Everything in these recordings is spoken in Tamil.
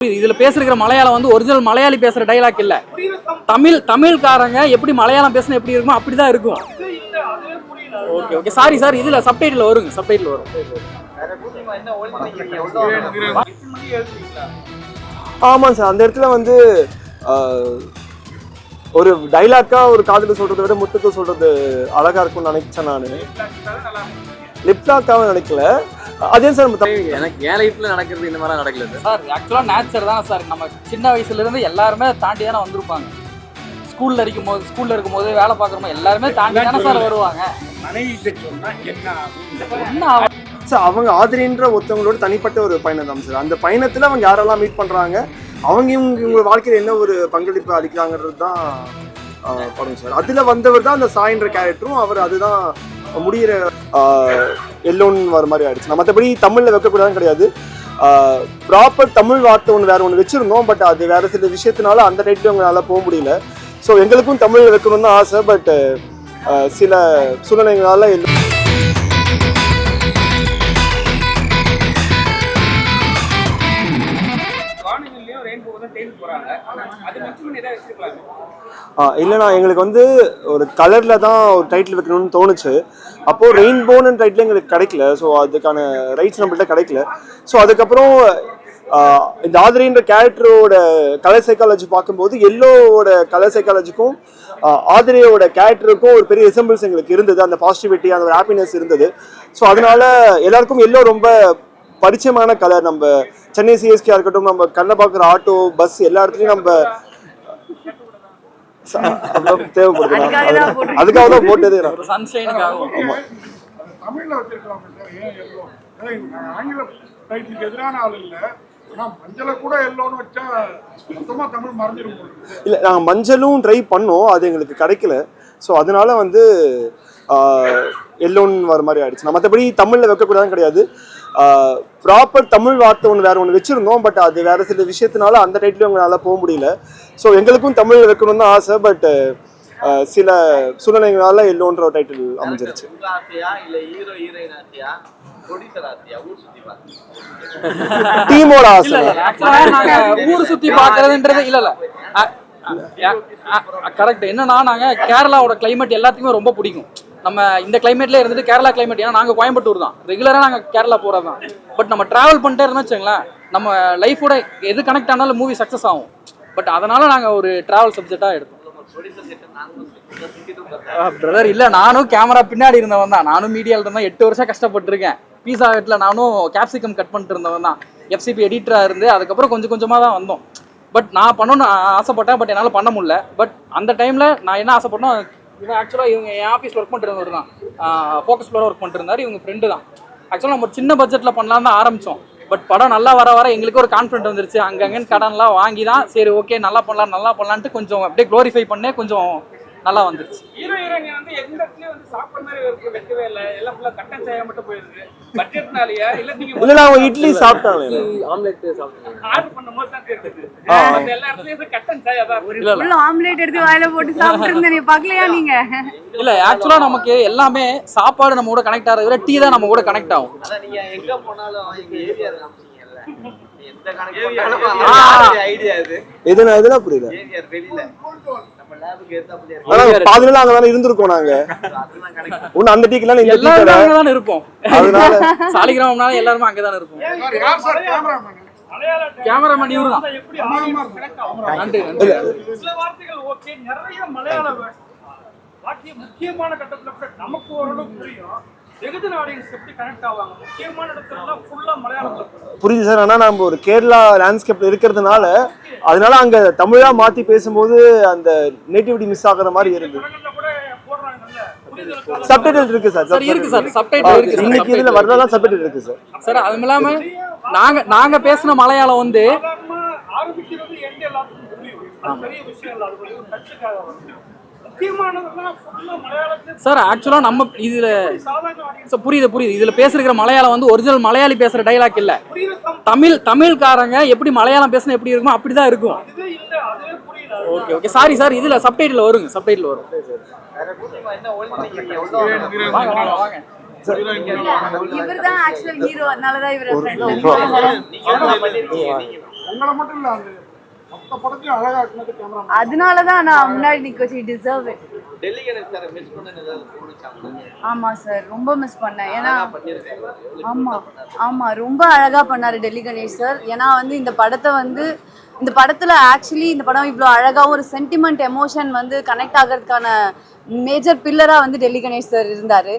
இதுல பேசுற மலையாளம் வந்து ஒரிஜினல் மலையாளி பேசுற டைலாக் இல்ல. தமிழ் தமிழ்காரங்க எப்படி மலையாளம் பேசினா எப்படி இருக்குமோ அப்படிதான் இருக்கும். ஓகே ஓகே சாரி சார் இதுல சப்டைட்டில் வருங்க சப்டைட்டில் வரும். ஆமாம் சார் அந்த இடத்துல வந்து ஒரு டைலாக்கா ஒரு காதல சொல்றதை விட முத்துக்கு சொல்றது அழகா இருக்கும்னு நினைச்சேன் நான். லிப்லாக்காவும் நினைக்கல. அதே சார் நம்ம தமிழ் எனக்கு என் லைஃப்ல நடக்கிறது இந்த மாதிரிலாம் நடக்கல சார். சார் ஆக்சுவலா நேச்சர் தானே சார். நம்ம சின்ன வயசுல இருந்து எல்லாருமே தாண்டி தானே வந்திருப்பாங்க. ஸ்கூல்ல இருக்கும் போது ஸ்கூல்ல இருக்கும் போது வேலை பார்க்குறோம் எல்லாருமே தாண்டி தானே சார் வருவாங்க? சார் அவங்க ஆதிரின்ற ஒருத்தவங்களோட தனிப்பட்ட ஒரு பயணம் தான் சார். அந்த பயணத்துல அவங்க யாரெல்லாம் மீட் பண்றாங்க அவங்க இவங்க இவங்க வாழ்க்கையில என்ன ஒரு பங்களிப்பு அளிக்கிறாங்கிறது தான் படம் சார். அதுல வந்தவர் தான் அந்த சாயின்ற கேரக்டரும் அவர் அதுதான் முடியிற எல்லோன்னு வர மாதிரி ஆயிடுச்சு. மற்றபடி தமிழ்ல வைக்கக்கூடாதுன்னு கிடையாது. ப்ராப்பர் தமிழ் வார்த்தை ஒன்று வேற ஒன்று வச்சிருந்தோம். பட் அது வேற சில விஷயத்தினால அந்த டைட்டில் அவங்களால போக முடியல. ஸோ எங்களுக்கும் தமிழ்ல வைக்கணும்னு தான் ஆசை. பட் சில சூழ்நிலைகளால இல்லைண்ணா எங்களுக்கு வந்து ஒரு கலர்ல தான் ஒரு டைட்டில் வைக்கணும்னு தோணுச்சு. அப்போது ரெயின்போன்னு ரைட்ல எங்களுக்கு கிடைக்கல. ஸோ அதுக்கான ரைட்ஸ் நம்மள்ட்ட கிடைக்கல. ஸோ அதுக்கப்புறம் இந்த ஆதிரின்ற கேரக்டரோட கலர் சைக்காலஜி பார்க்கும்போது எல்லோவோட கலர் சைக்காலஜிக்கும் ஆதிரியோட கேரக்டருக்கும் ஒரு பெரிய ரிசம்பிள்ஸ் எங்களுக்கு இருந்தது. அந்த பாசிட்டிவிட்டி அந்த ஒரு ஹாப்பினஸ் இருந்தது. ஸோ அதனால எல்லாருக்கும் எல்லோ ரொம்ப பரிச்சயமான கலர் நம்ம சென்னை சிஎஸ்கே இருக்கட்டும் நம்ம கண்ணை பார்க்குற ஆட்டோ பஸ் எல்லா இடத்துலையும் நம்ம தேவைப்படுது. அதுக்காக தான் போட்டதே தமிழ்ல ஆங்கில எதிரான ஆள் இல்ல. ஆனா மஞ்சளை கூட எல்லோன்னு வச்சா மொத்தமா தமிழ் மறைஞ்சிரும் போல இருக்கு. இல்ல நாங்க மஞ்சளும் ட்ரை பண்ணோம். அது எங்களுக்கு கிடைக்கல. ஸோ அதனால வந்து எல்லோன்னு வர மாதிரி ஆயிடுச்சு. மற்றபடி தமிழ்ல வைக்கக்கூடாதுன்னு கிடையாது. ப்ராப்பர் தமிழ் வார்த்தை ஒன்று வேற ஒன்று வச்சிருந்தோம் பட் அது வேற சில விஷயத்தினால அந்த டைட்டில் அவங்களால போக முடியல. ஸோ எங்களுக்கும் தமிழ்ல வைக்கணும்னு தான் ஆசை பட் சில சூழ்நிலைகளால எல்லோன்ற ஒரு டைட்டில் அமைஞ்சிருச்சு. டீமோட ஆசை. ஊர் சுத்தி பாக்குறதுன்றது இல்ல இல்ல. கரெக்ட் என்னன்னா நாங்க கேரளாவோட கிளைமேட் எல்லாத்துக்குமே ரொம்ப பிடிக்கும். நம்ம இந்த கிளைமேட்ல இருந்துட்டு கேரளா கிளைமேட் ஏன்னா நாங்க கோயம்புத்தூர் தான். ரெகுலரா நாங்க கேரளா போறது தான். பட் நம்ம டிராவல் பண்ணிட்டே இருந்தோம் வச்சுங்களேன் நம்ம லைஃபோட எது கனெக்ட் ஆனாலும் மூவி சக்சஸ் ஆகும். பட் அதனால நாங்க ஒரு டிராவல் சப்ஜெக்டா எடுத்தோம். பிரதர் இல்ல நானும் கேமரா பின்னாடி இருந்தவன் தான். நானும் மீடியால இருந்தேன் எட்டு வருஷம் கஷ்டப்பட்டிருக்கேன். பீஸா ஹட்ல நானும் கேப்சிகம் கட் பண்ணிட்டு இருந்தவன் தான். எஃப்சிபி எடிட்டரா இருந்து அதுக்கப்புறம் கொஞ்சம் கொஞ்சமா தான் வந்தோம். பட் நான் பண்ணணும்னு ஆசைப்பட்டேன். பட் என்னால் பண்ண முடியல. பட் அந்த டைமில் நான் என்ன ஆசைப்பட்டோம் இவன் ஆக்சுவலாக இவங்க என் ஆஃபீஸில் ஒர்க் பண்ணிட்டு தான். ஃபோக்கஸ் ஃப்ளோராக ஒர்க் பண்ணிட்டு இருந்தார் இவங்க ஃப்ரெண்டு தான். ஆக்சுவலாக நம்ம ஒரு சின்ன பட்ஜெட்டில் பண்ணலாம் தான் ஆரம்பித்தோம் பட் படம் நல்லா வர வர எங்களுக்கு ஒரு கான்ஃபிடென்ட் வந்துருச்சு. அங்கங்கன்னு கடன்லாம் வாங்கி தான் சரி ஓகே நல்லா பண்ணலாம் நல்லா பண்ணலான்ட்டு கொஞ்சம் அப்படியே க்ளோரிஃபை பண்ணே கொஞ்சம் நல்லா வந்துருச்சு. ஹீரோ ஹீரோயின் வந்து எந்த இடத்துலயும் வந்து சாப்பிட்ற மாதிரி இருக்கு வைக்கவே இல்லை. எல்லாம் ஃபுல்லா கட்டன் சாயா மட்டும் போயிருக்கு பட்ஜெட்னாலயா இல்ல நீங்க இல்ல அவங்க இட்லி சாப்பிட்டாங்க ஆம்லெட் சாப்பிடுங்க ஆர்டர் பண்ணும்போது தான். மத்த எல்லா இடத்துலயும் கட்டன் சாயா தான். ஃபுல் ஆம்லேட் எடுத்து வாயில போட்டு சாப்பிட்டு இருந்தேன் நீ பாக்கலையா நீங்க? இல்ல ஆக்சுவலா நமக்கு எல்லாமே சாப்பாடு நம்ம கூட கனெக்ட் ஆகிறத விட டீ தான் நம்ம கூட கனெக்ட் ஆகும். அதான் நீங்க எங்க போனாலும் எங்க ஏரியா காமிச்சீங்கல்ல எந்த கணக்கு Area பண்ணாலும் ஐடியா இது எது நான் எதுனா புரியல. ஏரியா வெளியில நம்ம லேபுக்கு எடுத்தா அப்படியே ஆனா பாதி நாள் அங்க தானே இருந்திருக்கோம் நாங்க. ஒண்ணு அந்த டீக்கெல்லாம் இந்த டீ அங்கதான் இருப்போம். அதனால சாலிகிராமம்னால எல்லாருமே அங்கதான் இருப்போம். சார் யார் சார்? கேமராமேன் மலையாள கேமராமேன் இவரு தான். எப்படி ஆடியன்ஸ் கனெக்ட் ஆகும் நன்றி நன்றி. சில வார்த்தைகள் ஓகே நிறைய மலையாள வா- வாக்கிய முக்கியமான கட்டத்துல கூட நமக்கு ஓரளவு புரியும். புரியுது சார் ஆனா நம்ம ஒரு கேரளா லேண்ட்ஸ்கேப்ல இருக்கிறதுனால அதனால அங்க தமிழா மாத்தி பேசும்போது அந்த நேட்டிவிட்டி மிஸ் ஆகுற மாதிரி இருக்கு. சப்டைட்டில் இருக்கு சார் சார் இருக்கு சார் சப்டைட்டில் இருக்கு. இன்னைக்கு இதுல வரலாம் சப்டைட்டில் இருக்கு. சார் சார் அதுவும் இல்லாம நாங்க நாங்க பேசின மலையாளம் வந்து ஆரம்பிக்கிறது எந்த எல்லாத்துக்கும் புரியும் பெரிய விஷயம் இல்லை. அது ஒரு டச்சுக்காக வந்து சார் ஆக்சுவலா நம்ம இதுல சார் புரியுது புரியுது. இதுல பேசுற மலையாளம் வந்து ஒரிஜினல் மலையாளி பேசுற டைலாக் இல்ல. தமிழ் தமிழ்காரங்க எப்படி மலையாளம் பேசினா எப்படி இருக்குமோ இருக்கும். இல்ல அதுவே புரியல ஓகே ஓகே சாரி சார் இதுல சப்டைட்டில் வருங்க சப்டைட்டில் வரும். தான் ஆக்சுவல் ஹீரோ அதனாலதான் இவர் உங்களை மட்டும் இல்ல கேமரா அதனாலதான் நான் முன்னாடி நிக்க வச்சு டிசர்வ் கணேஷ் சார் ரொம்ப மிஸ் பண்ணேன். ஏன்னா பண்ணியிருக்காரு ஆமா ஆமா ரொம்ப அழகா பண்ணாரு டெல்லி கணேஷ் சார் ஏன்னா வந்து இந்த படத்தை வந்து இந்த படத்துல ஆக்சுவலி இந்த படம் இவ்வளோ அழகாவும் ஒரு சென்டிமெண்ட் எமோஷன் வந்து கனெக்ட் ஆகிறதுக்கான மேஜர் பில்லரா வந்து டெல்லி கணேஷ் சார் இருந்தாரு.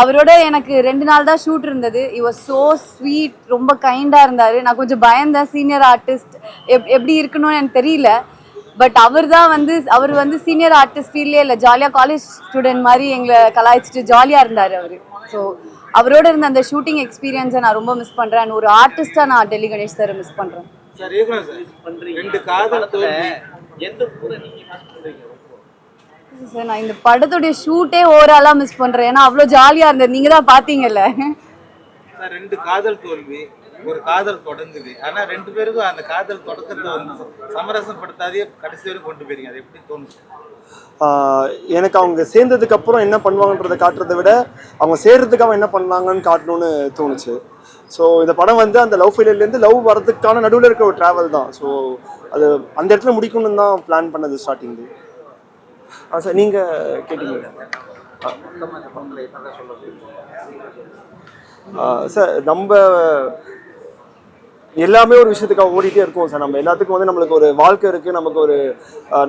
அவரோட எனக்கு ரெண்டு நாள் தான் ஷூட் இருந்தது. இ வாஸ் ஸோ ஸ்வீட் ரொம்ப கைண்டாக இருந்தார். நான் கொஞ்சம் பயந்தேன் சீனியர் ஆர்டிஸ்ட் எப் எப்படி இருக்கணும்னு எனக்கு தெரியல. பட் அவர் தான் வந்து அவர் வந்து சீனியர் ஆர்டிஸ்ட் ஃபீல்லே இல்லை ஜாலியாக காலேஜ் ஸ்டூடெண்ட் மாதிரி எங்களை கலாய்ச்சிட்டு ஜாலியாக இருந்தார் அவர். ஸோ அவரோட இருந்த அந்த ஷூட்டிங் எக்ஸ்பீரியன்ஸை நான் ரொம்ப மிஸ் பண்ணுறேன் ஒரு ஆர்டிஸ்ட்டாக நான் டெல்லி கணேஷ் சார் மிஸ் பண்ணுறேன் சார் ரெண்டு எந்த ஊரை மிஸ் சார் நான் இந்த படத்துடைய ஷூட்டே ஓவராலாக மிஸ் பண்ணுறேன் ஏன்னா அவ்வளோ ஜாலியாக இருந்தது. நீங்கள் தான் பார்த்தீங்கல்ல? சார் ரெண்டு காதல் தோல்வி ஒரு காதல் தொடங்குது. ஆனா ரெண்டு பேருக்கும் அந்த காதல் தொடக்கத்தை வந்து சமரசப்படுத்தாதே கடைசி வரைக்கும் கொண்டு போயிருங்க அது எப்படி தோணுச்சு? எனக்கு அவங்க சேர்ந்ததுக்கு அப்புறம் என்ன பண்ணுவாங்கன்றதை காட்டுறதை விட அவங்க சேர்றதுக்கு அவன் என்ன பண்ணாங்கன்னு காட்டணும்னு தோணுச்சு. ஸோ இந்த படம் வந்து அந்த லவ் ஃபெயிலியர்லேருந்து லவ் வரதுக்கான நடுவில் இருக்க ஒரு ட்ராவல் தான். ஸோ அது அந்த இடத்துல முடிக்கணும்னு தான் பிளான் பண்ணது ஸ்டார்டிங் ஆ சார் நீங்கள் கேட்டீங்க சார் நம்ம எல்லாமே ஒரு விஷயத்துக்காக ஓடிட்டே இருக்கோம் சார். நம்ம எல்லாத்துக்கும் வந்து நம்மளுக்கு ஒரு வாழ்க்கை இருக்கு நமக்கு ஒரு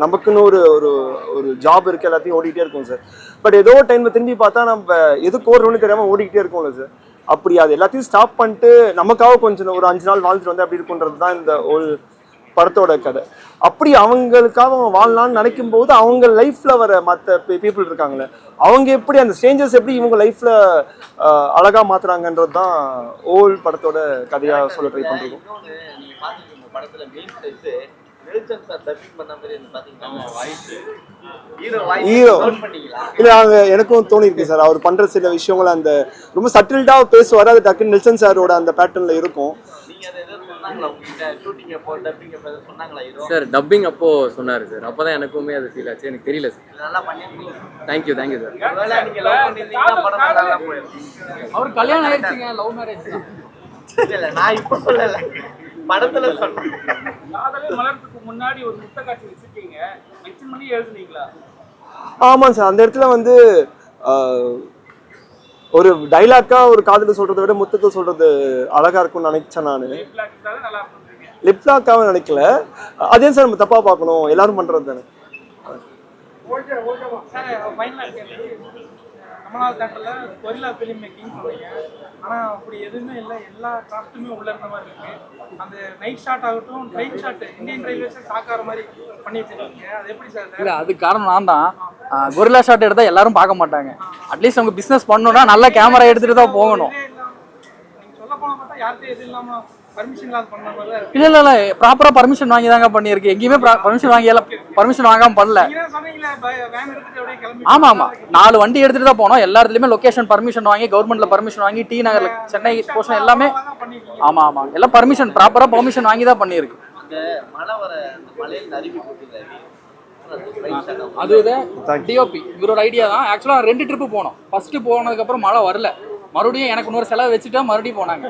நமக்குன்னு ஒரு ஒரு ஒரு ஜாப் இருக்கு எல்லாத்தையும் ஓடிட்டே இருக்கோம் சார். பட் ஏதோ டைம்ல திரும்பி பார்த்தா நம்ம எதுக்கு ஓடுறோம்னு தெரியாம ஓடிக்கிட்டே இருக்கோம்ல சார். அப்படி அது எல்லாத்தையும் ஸ்டாப் பண்ணிட்டு நமக்காக கொஞ்சம் ஒரு அஞ்சு நாள் வாழ்ந்துட்டு வந்து அப்படி இருக்குன்றது தான் இந்த ஒரு படத்தோட கதை. அப்படி அவங்களுக்காக அவங்க வாழலாம்னு நினைக்கும் போது அவங்க லைஃப்ல வர மற்ற பீப்புள் இருக்காங்களே அவங்க எப்படி அந்த ஸ்ட்ரேஞ்சர்ஸ் எப்படி இவங்க லைஃப்ல அழகா மாத்துறாங்கன்றது தான் ஓல் படத்தோட கதையா சொல்ல ட்ரை பண்றோம் படத்துல main size Nelson sir dubbing பண்ண மாதிரி இருந்து பாத்தீங்கன்னா வாய்ஸ் ஹீரோ வாய்ஸ் Hero. பண்ணீங்களா இல்ல அவங்க எனக்கும் தோணி இருக்கு சார் அவர் பண்ற சில விஷயங்கள் அந்த ரொம்ப சட்டில்டா பேசுவார் அது டக்குன்னு நெல்சன் சாரோட அந்த பேட்டர்ன்ல இருக்கும். சொன்னாங்களா உங்ககிட்ட ஷூட்டிங் எப்போ டப்பிங் சொன்னாங்களா ஹீரோ சார் டப்பிங் அப்போ சொன்னார் சார் அப்போ தான் எனக்குமே அது ஃபீல் ஆச்சு. எனக்கு தெரியல சார் நல்லா பண்ணிருக்கீங்க. தேங்க்யூ தேங்க்யூ சார் ஒருவேளை நீங்க லவ் பண்ணிருந்தீங்கன்னா படம் நல்லா போயிருக்கும். அவர் கல்யாணம் ஆயிடுச்சுங்க லவ் மேரேஜ் இல்ல நான் இப்ப சொல்லல. படத்துல சொன்னேன் காதலே மலர்றதுக்கு முன்னாடி ஒரு முட்டை காட்சி வச்சிருக்கீங்க. மென்ஷன் பண்ணி எழுதுனீங்களா? ஆமாம் சார் அந்த இடத்துல வந்து ஒரு டைலாக்கா ஒரு காதல சொல்றதை விட முத்தத்தை சொல்றது அழகா இருக்கும்னு நினைச்சேன் நான். லிப்லாக்காக நினைக்கல. அதே சார் நம்ம தப்பா பார்க்கணும். எல்லாரும் பண்றது தானே. கேள்வி கமலால் தேட்டரில் கொரில்லா ஃபிலிம் மேக்கிங் சொன்னீங்க ஆனால் அப்படி எதுவுமே இல்லை. எல்லா கிராஃப்ட்டுமே உள்ள இருந்த மாதிரி இருக்கு. அந்த நைட் ஷாட் ஆகட்டும் ட்ரெயின் ஷாட் இந்தியன் ரயில்வேஸை சாக்கார மாதிரி பண்ணி வச்சிருக்கீங்க. அது எப்படி சார் இல்ல அதுக்கு காரணம் நான் தான். கொரில்லா ஷாட் எடுத்தா எல்லாரும் பார்க்க மாட்டாங்க. அட்லீஸ்ட் அவங்க பிசினஸ் பண்ணணும்னா நல்ல கேமரா எடுத்துட்டு தான் போகணும். நீங்க சொல்ல போனா பார்த்தா யார்கிட்ட எது இல்லாம இல்ல இல்ல இல்ல. ப்ராப்பரா பர்மிஷன் வாங்கி தாங்க பண்ணியிருக்கு. எங்கேயுமே பர்மிஷன் வாங்கி பர்மிஷன் வாங்காம பண்ணல. ஆமா ஆமா. நாலு வண்டி எடுத்துட்டு தான் போனோம். எல்லா இடத்துலயுமே லொகேஷன் பர்மிஷன் வாங்கி கவர்மெண்ட்ல பர்மிஷன் வாங்கி டி நகர்ல சென்னை போர்ஷன் எல்லாமே ஆமா ஆமா. எல்லாம் பர்மிஷன் ப்ராப்பரா பர்மிஷன் வாங்கி தான் பண்ணியிருக்கு. அந்த மழை வர அந்த மலையில் அருவி போட்டுருந்தாரு அது. டிஓபி இவரோட ஐடியா தான். ஆக்சுவலாக ரெண்டு ட்ரிப்பு போனோம். ஃபர்ஸ்ட் போனதுக்கு அப்புறம் மழை வரல. மறுபடியும் எனக்கு இன்னொரு செலவு வச்சுட்டா மறுபடியும் போனாங்க.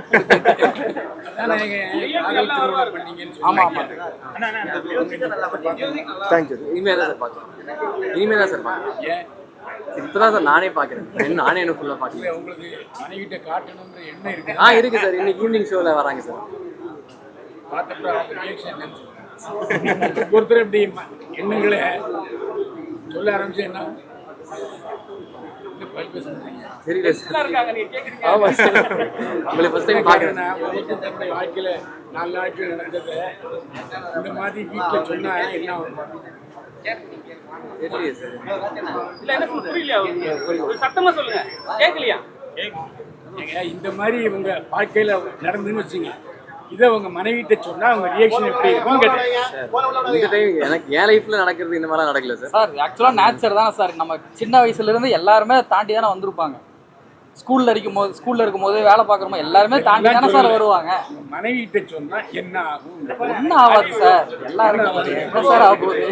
ஆமா ஆமா. தேங்க்யூ இனிமேல் தான் சார் பார்க்குறேன் இனிமேல் தான் சார் பார்க்குறேன் இப்போ தான் சார் நானே பார்க்குறேன் நானே என்ன பார்க்குறேன் உங்களுக்கு மனைவிட்ட காட்டணுங்கிற எண்ணம் இருக்கு. ஆ இருக்கு சார். இன்னைக்கு ஈவினிங் ஷோவில் வராங்க சார். ஒருத்தர் இப்படி ம- எண்ணங்களை சொல்ல ஆரம்பிச்சு என்ன? தெரியல சார். இருக்காங்க நீங்க கேக்குறீங்க. ஆமா சார். உங்களை ஃபர்ஸ்ட் டைம் பார்க்குறேன். வாழ்க்கையில நாலு நாட்கள் நடந்ததை இந்த மாதிரி வீட்டில் சொன்னா என்ன ஆகும்? தெரியலையே சார். இல்ல என்ன சொல்ல புரியலையா உங்களுக்கு? ஒரு சத்தமா சொல்லுங்க. கேட்கலையா இந்த மாதிரி இவங்க வாழ்க்கையில நடந்துன்னு வச்சுங்க இதை உங்க மனைவிட்ட சொன்னா அவங்க ரியாக்ஷன் எப்படி இருக்கும்னு கேட்டேன். இந்த டைம் எனக்கு என் லைஃப்பில் நடக்கிறது இந்த மாதிரிலாம் நடக்கல சார். சார் ஆக்சுவலாக நேச்சர் தானே சார். நம்ம சின்ன வயசுல இருந்து எல்லாருமே தாண்டி தானே வந்திருப்பாங்க. ஸ்கூல்ல இருக்கும் போது ஸ்கூல்ல இருக்கும் போது வேலை பார்க்குறோம் எல்லாருமே தாண்டி தானே சார் வருவாங்க. மனைவிட்ட சொன்னா என்ன ஆகும்? என்ன ஆகாது சார்? எல்லாருக்கும் என்ன சார் ஆக போகுது?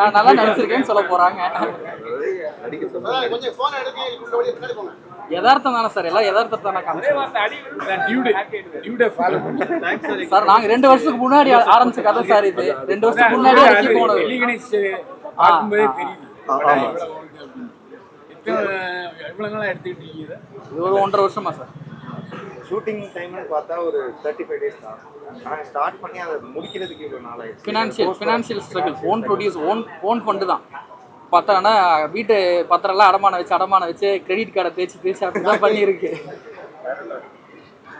நான் நல்லா நினைச்சிருக்கேன்னு சொல்ல போறாங்க. யதார்த்தம் தானே சார்? எல்லாம் யதார்த்தத்தை பண்ணி சார் நாங்க ரெண்டு வருஷத்துக்கு முன்னாடி ஆரம்பிச்ச கதை சார் இது. ரெண்டு வருஷத்துக்கு முன்னாடி போனது. எடுத்துக்கிட்டு இருக்கீங்க இதை? இது ஒரு ஒன்றரை வருஷமா சார். ஷூட்டிங் டைம்னு பார்த்தா ஒரு தேர்ட்டி ஃபைவ் டேஸ் தான். ஆனால் ஸ்டார்ட் பண்ணி அதை முடிக்கிறதுக்கு இவ்வளோ நாள் ஆயிடுச்சு. Financial financial struggle own produce own own fund தான். பார்த்தாங்கன்னா வீட்டு பத்திரம்லாம் அடமானம் வச்சு அடமானம் வச்சு கிரெடிட் கார்டை தேய்ச்சி தேய்ச்சி அப்படி தான் பண்ணியிருக்கு.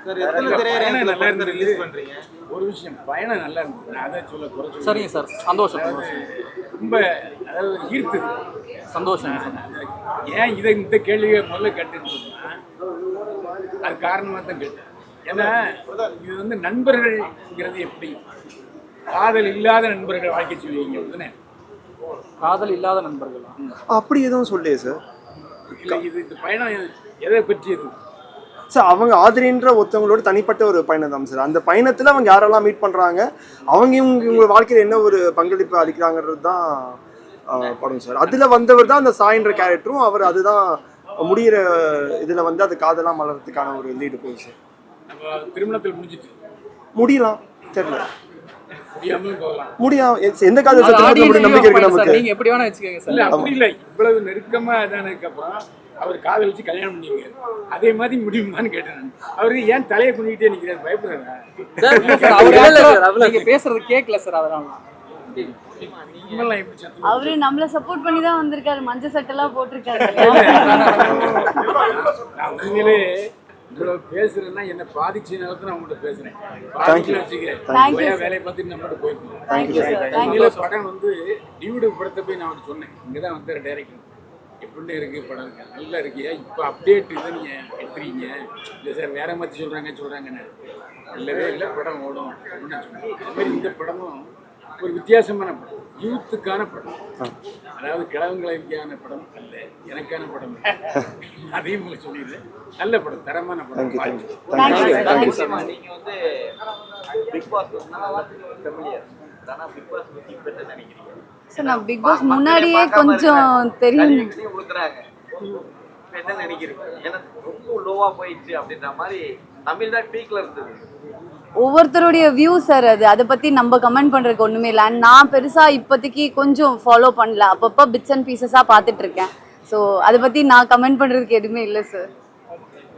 சார் எத்தனை திரையரங்கில் பயணம் நல்லா இருந்தது. ரிலீஸ் பண்ணுறீங்க ஒரு விஷயம் பயணம் நல்லா இருந்தது. நான் அதை சொல்ல குறை சொல்ல சரிங்க சார். சந்தோஷம். ரொம்ப அதாவது ஈர்த்தது. சந்தோஷம். ஏன் இதை இந்த கேள்வியை முதல்ல கேட்டுன்னு சொன்னா அது காரணமாக தான் கேட்டேன். ஏன்னா இது வந்து நண்பர்கள்ங்கிறது எப்படி? காதல் இல்லாத நண்பர்கள் வாழ்க்கை சொல்லுவீங்க உடனே காதல் இல்லாத நண்பர்களா. அப்படி எதுவும் சொல்லியே சார் இல்லை இது இந்த பயணம் எதை பற்றியது? சார் அவங்க ஆதிரின்ற ஒருத்தவங்களோட தனிப்பட்ட ஒரு பயணம் தான் சார் அந்த பயணத்துல அவங்க யாரெல்லாம் மீட் பண்றாங்க அவங்க இவங்க இவங்க வாழ்க்கையில என்ன ஒரு பங்களிப்பு அளிக்கிறாங்கிறது தான் படம் சார். அதுல வந்தவர் தான் அந்த சாயின்ற கேரக்டரும் அவர் அதுதான் முடியிற இதுல வந்து அது காதலாம் மலர்றதுக்கான ஒரு லீடு போகுது சார். நம்ம திருமணத்தில் முடிஞ்சிட்டு முடியலாம். தெரியல. முடியும் எந்த காதல் சார் நம்பிக்கை இருக்கு நமக்கு? நீங்க எப்படி வேணா வச்சுக்கோங்க சார். அப்படி இல்லை. இவ்வளவு நெருக்கமா இதானதுக்கு அப்புறம் அவர் காதலிச்சு கல்யாணம் பண்ணீங்க. அதே மாதிரி முடியுமான்னு கேட்டேன். அவரு ஏன் தலையை குனிக்கிட்டே நிக்கிறாரு பயப்படுறாரு நீங்க பேசுறது கேட்கல சார் சத்தம் அவரு நம்மள சப்போர்ட் பண்ணி தான் வந்திருக்காரு. மஞ்சள் சட்டெல்லாம் போட்டிருக்காரு. நான் உண்மையிலே இவ்வளவு பேசுறேன்னா என்ன பாதிச்சதுனால தான் நான் உங்கள்கிட்ட பேசுறேன். பாதிக்கல வச்சுக்க Thank you, போயா sir. வேலையை பார்த்துட்டு போயிருக்கோம் உண்மையிலே படம் வந்து டியூடு படத்தை போய் நான் அவனுக்கு சொன்னேன். இங்கே தான் வந்து டைரக்டர் எப்படி இருக்கு படம் நல்லா இருக்கியா? இப்போ அப்டேட் இதை நீங்க எடுத்துறீங்க இல்லை சார் வேற மாதிரி சொல்றாங்க சொல்றாங்கன்னு இல்லவே இல்லை படம் ஓடும் அப்படின்னு நான் சொன்னேன். இந்த படமும் ஒரு வித்தியாசமான படம். யூத்துக்கான படம். அதாவது கிழவங்களுக்கான படம் அல்ல எனக்கான படம் அதையும் உங்களுக்கு சொல்லிடுறேன். நல்ல படம் தரமான படம். நீங்க வந்து பிக் பாஸ் பிக் பாஸ் நினைக்கிறீங்க? சார் நான் பிக் பாஸ் முன்னாடியே கொஞ்சம் தெரியும். என்ன நினைக்கிறீங்க? ஏன்னா ரொம்ப லோவா போயிடுச்சு அப்படின்ற மாதிரி தமிழ் தான் பீக்ல இருந்தது. ஒவ்வொருத்தருடைய வியூ சார் அது. அதை பற்றி நம்ம கமெண்ட் பண்ணுறதுக்கு ஒன்றுமே இல்லை. அண்ட் நான் பெருசாக இப்போதைக்கு கொஞ்சம் ஃபாலோ பண்ணல. அப்பப்போ பிட்ஸ் அண்ட் பீசஸாக பார்த்துட்டு இருக்கேன். ஸோ அதை பற்றி நான் கமெண்ட் பண்ணுறதுக்கு எதுவுமே இல்லை சார்